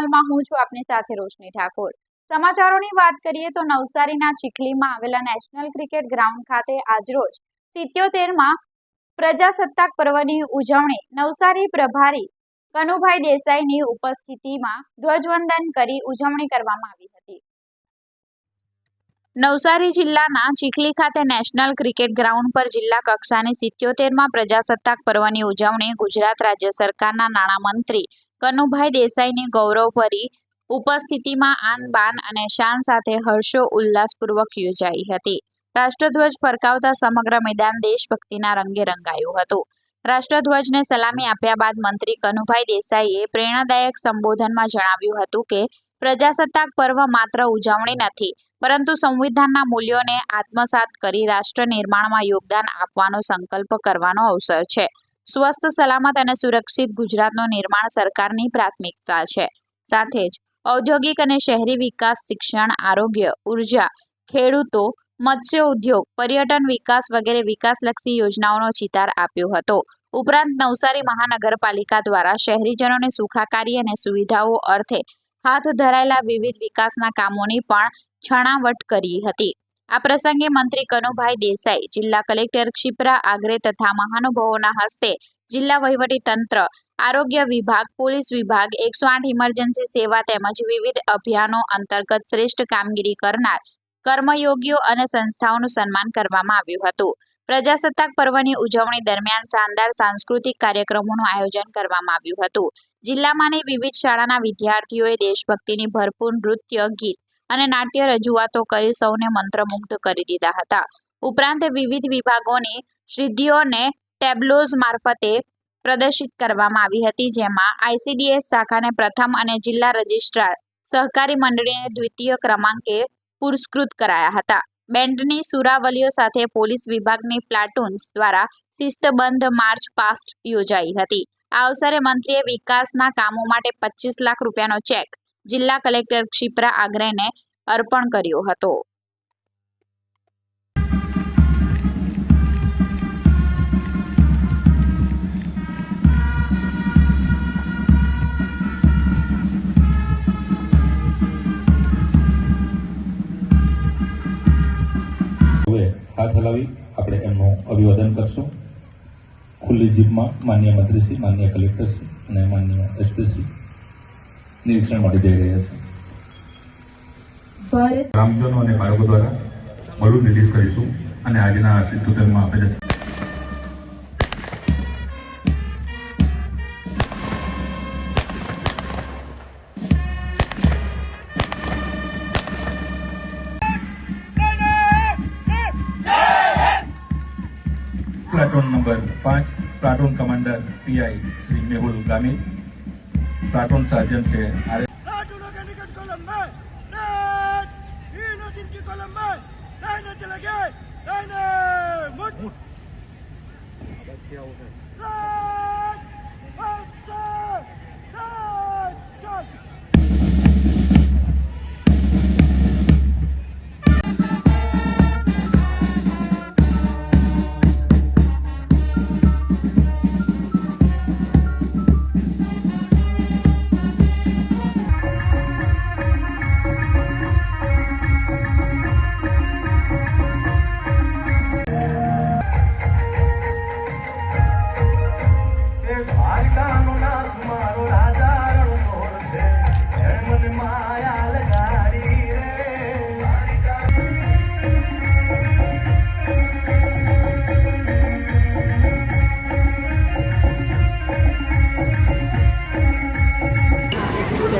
ચેનલમાં હું છું આપની સાથે રોશની ઠાકોર. સમાચારોની વાત કરીએ તો નવસારીના ચીખલીમાં આવેલા નેશનલ ક્રિકેટ ગ્રાઉન્ડ ખાતે આજરોજ સિત્યોતેરમાં પ્રજાસત્તાક પર્વની ઉજવણી નવસારી પ્રભારી કનુભાઈ દેસાઈની ઉપસ્થિતિમાં ધ્વજવંદન કરી ઉજવણી કરવામાં આવી હતી. નવસારી જિલ્લાના ચીખલી ખાતે નેશનલ ક્રિકેટ ગ્રાઉન્ડ પર જિલ્લા કક્ષાની સિત્યોતેરમાં પ્રજાસત્તાક પર્વની ઉજવણી ગુજરાત રાજ્ય સરકારના નાણામંત્રી કનુભાઈ દેસાઈની ગૌરવભરી ઉપસ્થિતિમાં આન બાન અને શાન સાથે હર્ષો ઉલ્લાસપૂર્વક યોજાઈ હતી. રાષ્ટ્રધ્વજ ફરકાવતા સમગ્ર મેદાન દેશભક્તિના રંગે રંગાયું હતું. રાષ્ટ્રધ્વજને સલામી આપ્યા બાદ મંત્રી કનુભાઈ દેસાઈએ પ્રેરણાદાયક સંબોધનમાં જણાવ્યું હતું કે, પ્રજાસત્તાક પર્વ માત્ર ઉજવણી નથી, પરંતુ સંવિધાનના મૂલ્યોને આત્મસાત કરી રાષ્ટ્ર નિર્માણમાં યોગદાન આપવાનો સંકલ્પ કરવાનો અવસર છે. સ્વસ્થ, સલામત અને સુરક્ષિત ગુજરાતનું નિર્માણ સરકારની પ્રાથમિકતા છે. સાથે જ ઔદ્યોગિક અને શહેરી વિકાસ, શિક્ષણ, આરોગ્ય, ઊર્જા, ખેડૂતો, મત્સ્ય ઉદ્યોગ, પર્યટન વિકાસ વગેરે વિકાસલક્ષી યોજનાઓનો ચિતાર આપ્યો હતો. ઉપરાંત નવસારી મહાનગરપાલિકા દ્વારા શહેરીજનોને સુખાકારી અને સુવિધાઓ અર્થે હાથ ધરાયેલા વિવિધ વિકાસના કામોની પણ છણાવટ કરી હતી. આ પ્રસંગે મંત્રી કનુભાઈ દેસાઈ, જિલ્લા કલેક્ટર ક્ષિપ્રા આગ્રે તથા મહાનુભાવોના હસ્તે જિલ્લા વહીવટી આરોગ્ય વિભાગ, પોલીસ વિભાગ, એકસો આઠ ઇમરજન્સી સેવા તેમજ વિવિધ અભિયાનો અંતર્ગત શ્રેષ્ઠ કામગીરી કરનાર કર્મયોગીઓ અને સંસ્થાઓનું સન્માન કરવામાં આવ્યું હતું. પ્રજાસત્તાક પર્વની ઉજવણી દરમિયાન શાનદાર સાંસ્કૃતિક કાર્યક્રમોનું આયોજન કરવામાં આવ્યું હતું. જિલ્લામાંની વિવિધ શાળાના વિદ્યાર્થીઓએ દેશભક્તિની ભરપૂર નૃત્ય, ગીત અને નાટ્ય રજૂઆતો કરી સૌને મંત્રમુગ્ધ કરી દીધા હતા. ઉપરાંત વિવિધ વિભાગોની સિદ્ધિઓને ટેબ્લોઝ મારફતે પ્રદર્શિત કરવામાં આવી હતી, જેમાં આઈસીડીએસ શાખાને પ્રથમ અને જિલ્લા રજિસ્ટ્રાર સહકારી મંડળીને દ્વિતીય ક્રમાંકે પુરસ્કૃત કરાયા હતા. બેન્ડની સુરાવલીઓ સાથે પોલીસ વિભાગની પ્લાટૂન્સ દ્વારા શિસ્તબંધ માર્ચ પાસ્ટ યોજાઈ હતી. આ અવસરે મંત્રીએ વિકાસના કામો માટે પચીસ લાખ રૂપિયાનો ચેક જિલ્લા કલેક્ટર ક્ષિપ્રા આગ્રેને અર્પણ કર્યો હતો. હાથ હલાવી આપણે એમનું અભિવાદન કરશું. ખુલ્લી જીપમાં માન્ય મંત્રીશ્રી, માન્ય કલેક્ટરશ્રી અને માન્ય એસપીશ્રી નિરીક્ષણ માટે જઈ રહ્યા છે. ગ્રામજનો અને બાળકો દ્વારા બલૂન રિલીઝ કરીશું અને આજના સિત્તોતેરમાં આપણે પ્લાટોન નંબર પાંચ platoon commander PI Shri Mehul Gami platoon sergeant છે. આર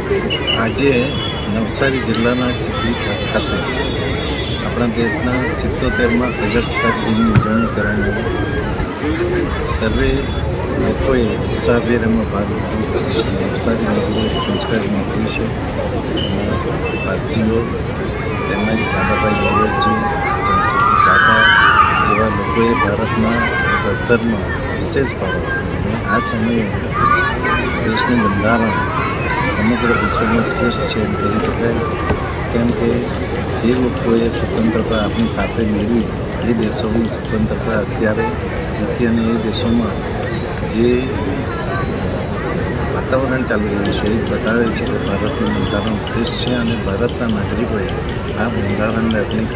આજે નવસારી જિલ્લાના ચીખલી ખાતે આપણા દેશના સિત્તોતેરમાં પ્રજાસત્તાક દિનની ઉજવણી કરવાનું સર્વે લોકોએ ઉત્સાહભેર એમાં ભાગ લીધો. નવસારી નગરી એક સંસ્કારી છે. પારસીઓ તેમજ દાદાભાઈ નવરોજી જમશેદજી કાકા જેવા લોકોએ ભારતના ઘડતરમાં વિશેષ અને આ સમયે દેશનું બંધારણ સમગ્ર વિશ્વમાં શ્રેષ્ઠ છે એમ કહી શકાય. કેમ કે જે લોકોએ સ્વતંત્રતા આપણી સાથે મેળવી, એ દેશોની સ્વતંત્રતા અત્યારે નથી અને એ દેશોમાં જે વાતાવરણ ચાલી રહ્યું છે, એ બતાવે છે કે ભારતનું બંધારણ શ્રેષ્ઠ છે અને ભારતના નાગરિકોએ આ બંધારણને આપણી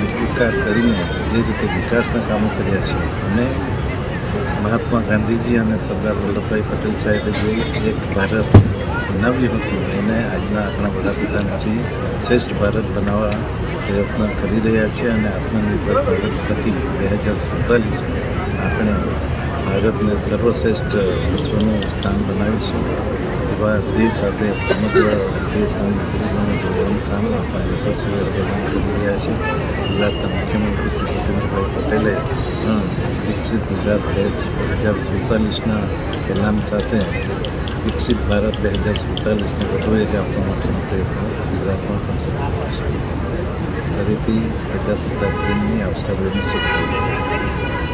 અંગીકાર કરીને જે રીતે વિકાસના કામો કર્યા છે અને મહાત્મા ગાંધીજી અને સરદાર વલ્લભભાઈ પટેલ સાહેબે જે એક ભારત બનાવ્યું હતું, એને આજના આપણા વડાપ્રધાનજી શ્રેષ્ઠ ભારત બનાવવા પ્રયત્ન કરી રહ્યા છે અને આત્મનિર્ભર ભારત થકી બે હજાર સુડતાલીસમાં આપણે ભારતને સર્વશ્રેષ્ઠ વિશ્વનું સ્થાન બનાવીશું. એવા દેશ સાથે સમગ્ર દેશના નાગરિકોને જોડવાનું કામ આપણે યશસ્વી પ્રદાન કરી રહ્યા છે. ગુજરાતના મુખ્યમંત્રી શ્રી ભૂપેન્દ્રભાઈ પટેલે પણ વિકસિત ગુજરાત બે હજાર સુડતાલીસના એલાન સાથે વિકસિત ભારત બે હજાર સુડતાલીસને વધુ એક આપવા માટેનો પ્રયત્ન ગુજરાતમાં પણ સફળ ફરીથી પ્રજાસત્તાક દિનની આપ સર્વેને શુભકામનાઓ